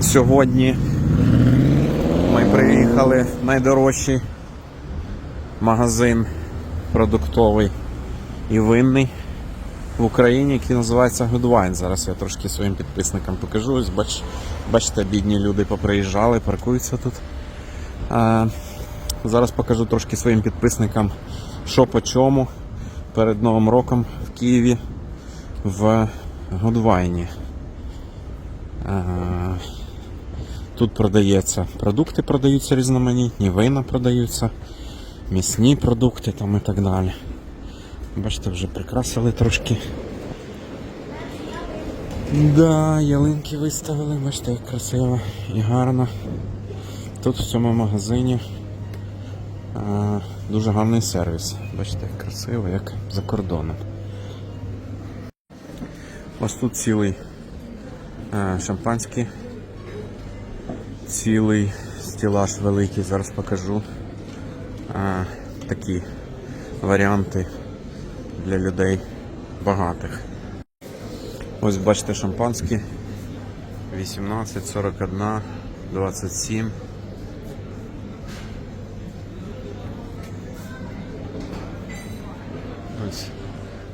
Сьогодні ми приїхали в найдорожчий магазин продуктовий і винний в Україні, який називається Goodwine. Зараз я трошки своїм підписникам покажу. Ось бач, бачите, бідні люди поприїжджали, паркуються тут. А, зараз покажу трошки своїм підписникам, що по чому перед Новим роком в Києві в Годвайні. Тут продається продукти, продаються різноманітні, вина продаються, м'ясні продукти там і так далі. Бачите, вже прикрасили трошки. Да, ялинки виставили, бачите, як красиво і гарно. Тут в цьому магазині а, дуже гарний сервіс. Бачите, як красиво, як за кордоном. Ось тут цілий е, шампанський, цілий стілаж великий, зараз покажу. Е, такі варіанти для людей багатих. Ось бачите шампанські 18, 41, 27. Ось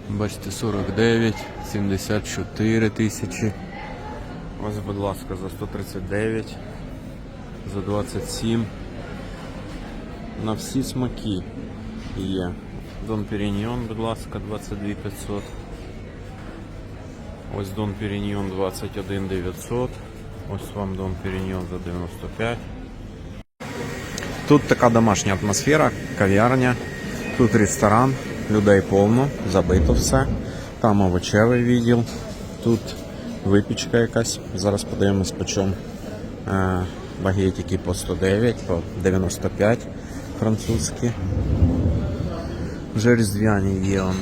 бачите 49, 74 тисячі. Ось, будь ласка, за 139, за 27. На всі смаки є. Дон Періньйон, будь ласка, 22 500. Ось Дон Періньйон 21 900. Ось вам Дон Періньйон за 95. Тут така домашня атмосфера, кав'ярня, тут ресторан, людей повно, забито все. Там овочевий відділ, тут випічка якась. Зараз подивимось по чому. Багетики по 109, по 95 французькі. Вже різдвяні є он,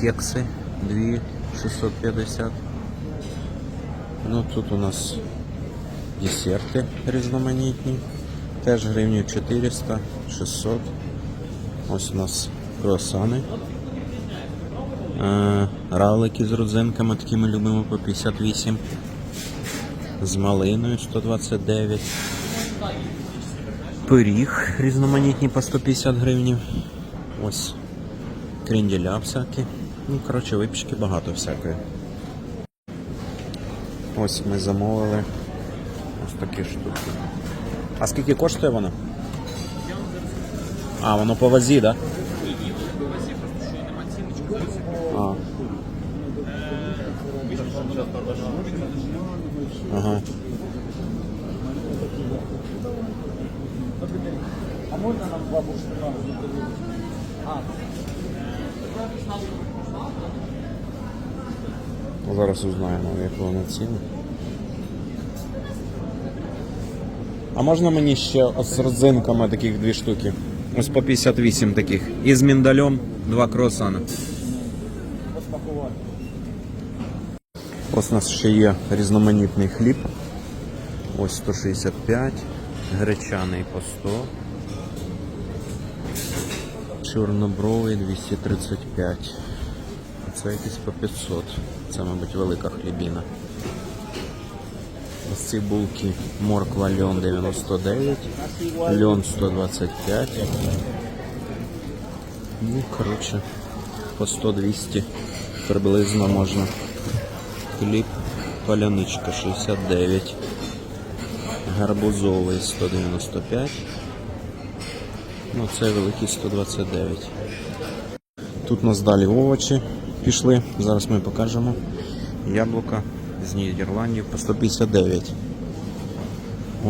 кекси 2 650. Ну тут у нас десерти різноманітні. Теж гривні 400, 600. Ось у нас круасани. Е, равлики з родзинками, такі ми любимо по 58. З малиною 129. Пиріг різноманітні по 150 гривень. Ось кренділя всякі. Ну, коротше, випічки багато всякої. Ось ми замовили ось такі штуки. А скільки коштує воно? А, воно по вазі, так? Да? А. Ага. Зараз узнаємо, як воно ціни. А можна мені ще з родзинками таких дві штуки? Ось по 58 таких. І з міндалем два круасана. Ось у нас ще є різноманітний хліб. Ось 165, гречаний по 100. Чорнобровий 235. Це якийсь по 500. Це, мабуть, велика хлібіна. Ось ці булки морква льон 99, льон 125. Ну, коротше, по 100-200 приблизно можна. Хліб паляничка 69. Гарбузовий 195. Ну, це великий 129. Тут у нас далі овочі пішли. Зараз ми покажемо. Яблука з Нідерландів по 159.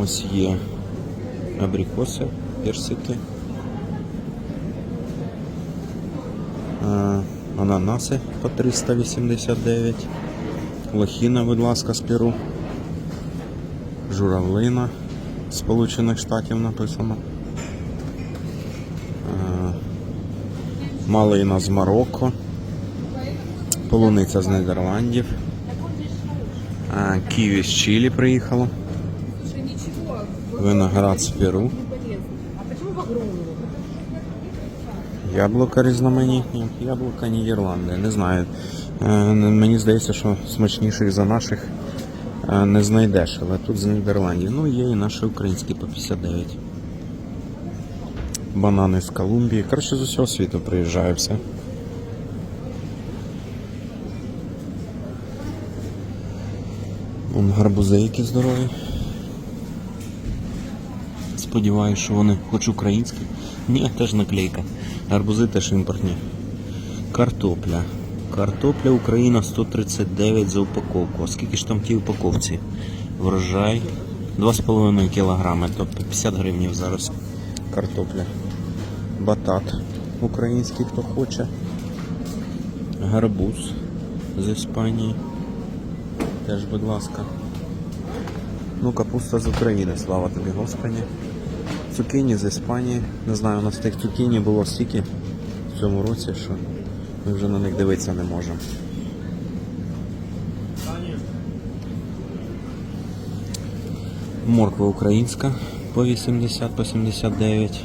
Ось є абрикоси, персики. Е, Ананаси по 389. Лохіна, будь ласка, з Перу. Журавлина Сполучених Штатів написано. Е, Малина з Марокко. Полуниця з Нідерландів. Е, Ківі з Чилі приїхало. Виноград з Перу. Яблука різноманітні. Яблука Нідерланди. Не знаю. Е, Мені здається, що смачніших за наших не знайдеш, але тут з Нідерландів. Ну, є і наші українські по 59. Банани з Колумбії. Коротше, з усього світу приїжджає все. Вон гарбузи які здорові. Сподіваюсь, що вони хоч українські. Ні, теж наклейка. Гарбузи теж імпортні. Картопля. Картопля Україна 139 за упаковку. А скільки ж там в тій упаковці? Врожай 2,5 кг, тобто 50 гривень зараз картопля. Батат український, хто хоче. Гарбуз з Іспанії. Теж, будь ласка. Ну, капуста з України, слава тобі, Господі. Цукіні з Іспанії. Не знаю, у нас тих цукіні було стільки в цьому році, що ми вже на них дивитися не можемо. Морква українська по 80, по 79.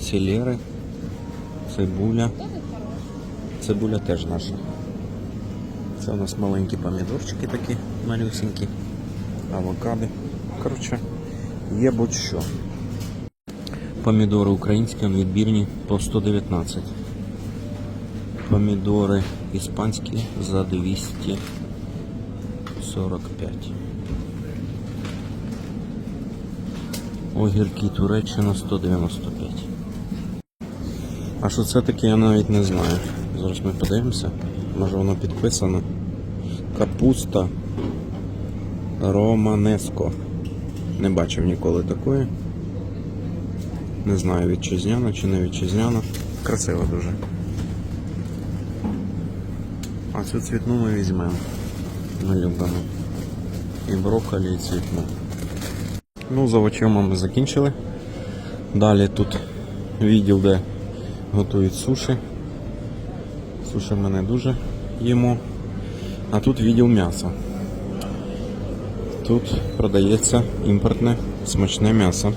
Селери, цибуля. Цибуля теж наша. Це у нас маленькі помідорчики такі малюсенькі, авокадо. Коротше, є будь-що. Помідори українські, відбірні по 119. Помідори іспанські за 245. Огірки Туреччина 195. А що це таке, я навіть не знаю. Зараз ми подивимося. Може воно підписано. Капуста Романеско. Не бачив ніколи такої. Не знаю, вітчизняна чи не вітчизняна. Красиво дуже. Цю цвітну ми візьмемо. Налюблену. І брокколі, і цвітну. Ну, з овочами ми закінчили. Далі тут відділ, де готують суші. Суші ми не дуже їмо. А тут відділ м'яса. Тут продається імпортне смачне м'ясо.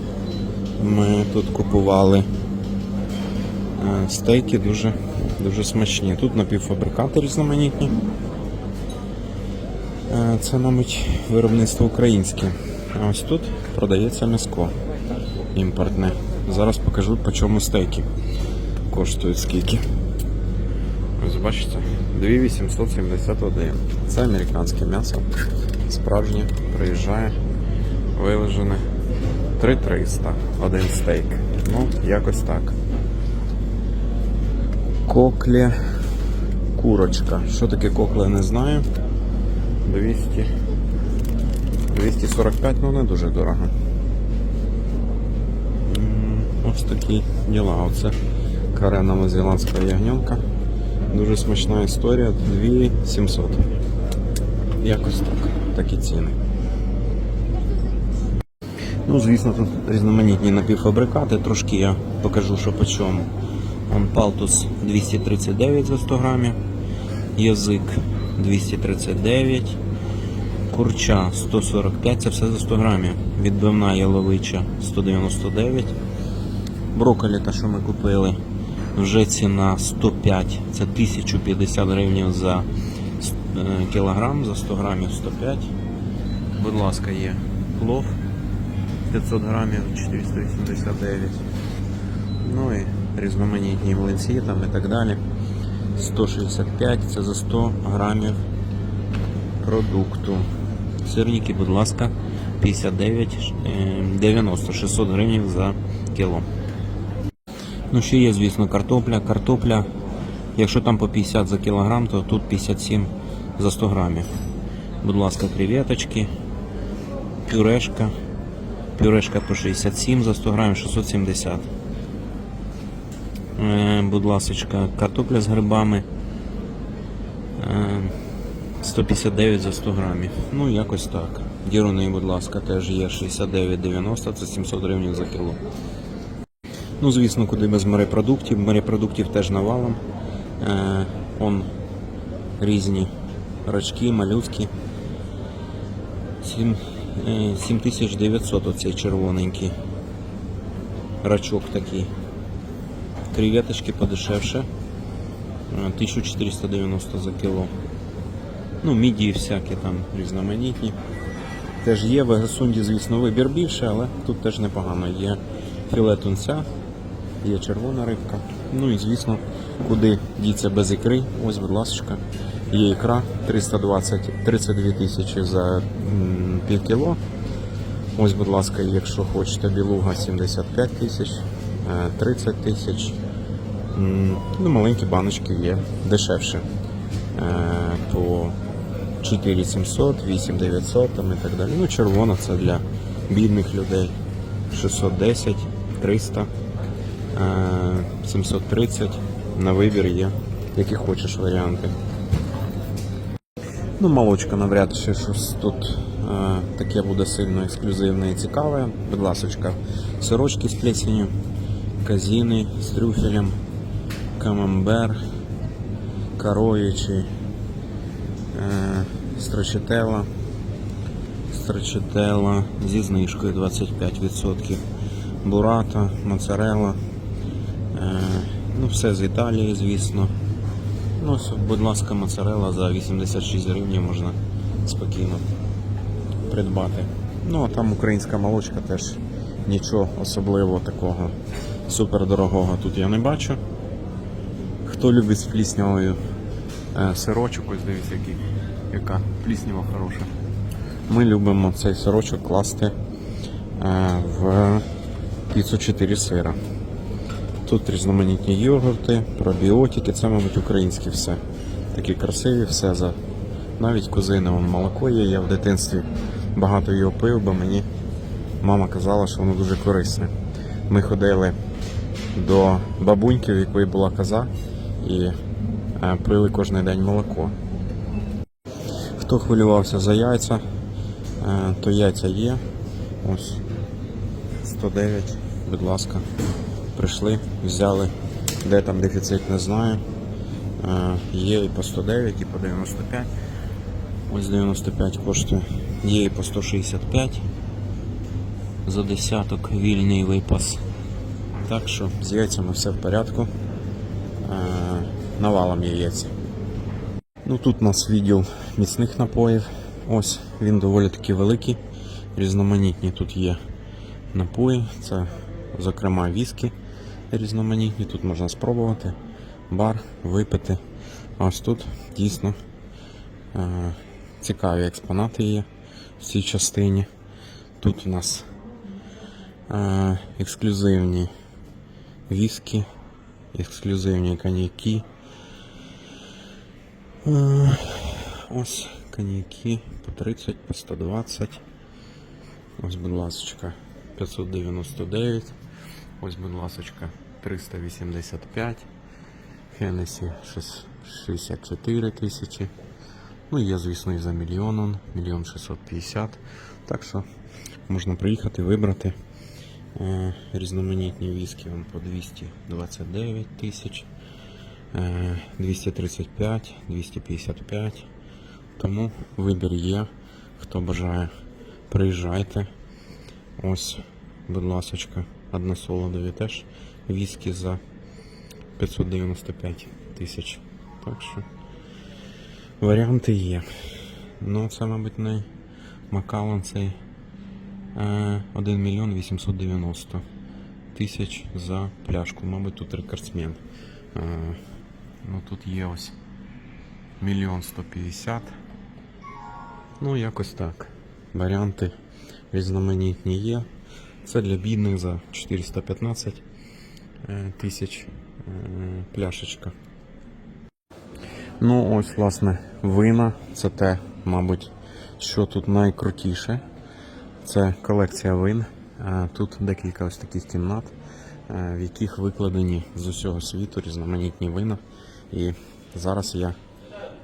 Ми тут купували е, стейки дуже, дуже смачні. Тут напівфабрикати різноманітні. Е, Це, мабуть, виробництво українське. А ось тут продається м'яско імпортне. Зараз покажу по чому стейки коштують скільки. Ось бачите, 2871. Це американське м'ясо. Справжнє приїжджає, вилежене. 3300 один стейк. Ну, якось так. Коклі курочка. Що таке кокле, не знаю. 200. 245, ну не дуже дорого. Ось такі діла. Оце каре новозеландська ягненка. Дуже смачна історія. 2700. Якось так. Такі ціни. Ну, звісно, тут різноманітні напівфабрикати. Трошки я покажу, що по чому. Палтус 239 за 100 грамів, язик 239, курча 145, це все за 100 грамів. Відбивна яловича 199. Брокколі, та що ми купили, вже ціна 105, це 1050 гривень за е, кілограм, за 100 грамів 105. Будь ласка, є плов 500 грамів 489. Ну і різноманітні млинці там і так далі. 165 це за 100 грамів продукту. Сирники, будь ласка, 59, е, 90, 600 гривень за кіло. Ну, ще є, звісно, картопля. Картопля, якщо там по 50 за кілограм, то тут 57 за 100 грамів. Будь ласка, креветочки, пюрешка. Пюрешка по 67 за 100 грамів 670. Е, будь ласка, картопля з грибами. Е, 159 за 100 грамів. Ну, якось так. Діруни, будь ласка, теж є 69,90, це 700 гривень за кіло. Ну, звісно, куди без морепродуктів. Морепродуктів теж навалом. Е, он різні рачки, е, 7900 оцей червоненький. Рачок такий. Креветочки подешевше. Е, 1490 за кіло. Ну, мідії всякі там різноманітні. теж є. В Егасунді, звісно, вибір більше, але тут теж непогано. Є філе тунця, є червона рибка. Ну і звісно, куди діться без ікри. Ось, будь ласка, є ікра 320, 32 тисячі за пів кіло. Ось, будь ласка, якщо хочете білуга 75 тисяч, е, 30 тисяч. Ну, маленькі баночки є дешевше. Е, По 4700, 8900 там і так далі. Ну, червона це для бідних людей. 610, 300, е, 730. На вибір є, які хочеш варіанти. Ну, молочка навряд чи щось тут е, таке буде сильно ексклюзивне і цікаве. Будь ласочка, сирочки з плесенью, казіни з трюфелем, камамбер, коров'ячий, е, строчетела, строчетела зі знижкою 25%, бурата, моцарелла, е, ну все з Італії, звісно. Ну, будь ласка, моцарелла за 86 гривень можна спокійно придбати. Ну, а там українська молочка теж нічого особливого такого супердорогого тут я не бачу. Хто любить з пліснявою е, сирочок, ось дивіться, який, яка пліснява хороша. Ми любимо цей сирочок класти е, в піцу 4 сира. Тут різноманітні йогурти, пробіотики, це, мабуть, українське все. Такі красиві, все за. Навіть кузине вон, молоко є. Я в дитинстві багато його пив, бо мені мама казала, що воно дуже корисне. Ми ходили до бабуньки, в якої була коза, і е, пили кожен день молоко. Хто хвилювався за яйця, е, то яйця є. Ось 109, будь ласка. Прийшли, взяли, де там дефіцит, не знаю. Е, Є і по 109, і по 95. Ось 95 коштує. Є і по 165 за десяток вільний випас. Так що з яйцями все в порядку. Навалом яєць. Ну тут у нас відділ міцних напоїв. Ось він доволі таки великий. Різноманітні тут є напої. Це, зокрема, віскі різноманітні. Тут можна спробувати бар, випити. А ось тут дійсно е, цікаві експонати є в цій частині. Тут у нас е, ексклюзивні віскі, ексклюзивні коньяки. Е, ось коньяки по 30, по 120. Ось, будь ласочка, 599. Ось, будь ласочка, 385. Хеннесі 64 тисячі. Ну, є, звісно, і за мільйон, он, мільйон 650. Так що можна приїхати, вибрати е, різноманітні віскі по 229 тисяч, 235, 255. Тому вибір є. Хто бажає, приїжджайте. Ось, будь ласочка, односолодові теж віскі за 595 тисяч. Так що варіанти є. Ну, це, мабуть, не Макалан цей е, 1 мільйон 890 тисяч за пляшку. Мабуть, тут рекордсмен. Ну, тут є ось мільйон 150. Ну, якось так. Варіанти різноманітні є. Це для бідних за 415 е, тисяч е, пляшечка. Ну, ось, власне, вина. Це те, мабуть, що тут найкрутіше. Це колекція вин. Е, Тут декілька ось таких кімнат, в яких викладені з усього світу різноманітні вина. І зараз я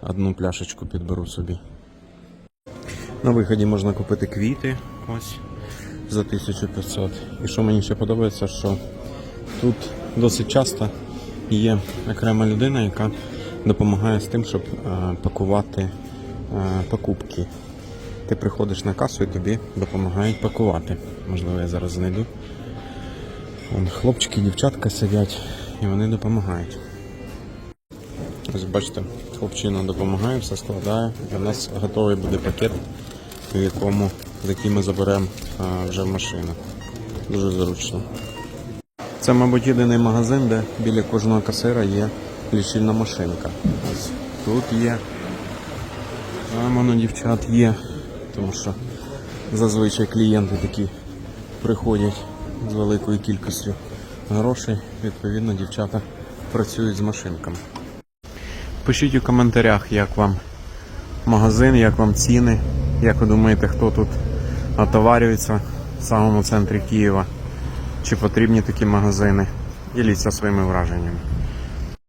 одну пляшечку підберу собі. На виході можна купити квіти ось за 1500. І що мені ще подобається, що тут досить часто є окрема людина, яка допомагає з тим, щоб е, пакувати е, покупки. Ти приходиш на касу і тобі допомагають пакувати. Можливо, я зараз знайду. Вон хлопчики, дівчатка сидять і вони допомагають. Ось бачите, хлопчина допомагає, все складає. У нас готовий буде пакет, в якому який ми заберемо вже в машину. Дуже зручно. Це, мабуть, єдиний магазин, де біля кожного касира є лічильна машинка. Ось тут є. Там воно дівчат є. Тому що зазвичай клієнти такі приходять з великою кількістю грошей. Відповідно, дівчата працюють з машинками. Пишіть у коментарях, як вам магазин, як вам ціни, як ви думаєте, хто тут отоварюється в самому центрі Києва, чи потрібні такі магазини. Діліться своїми враженнями.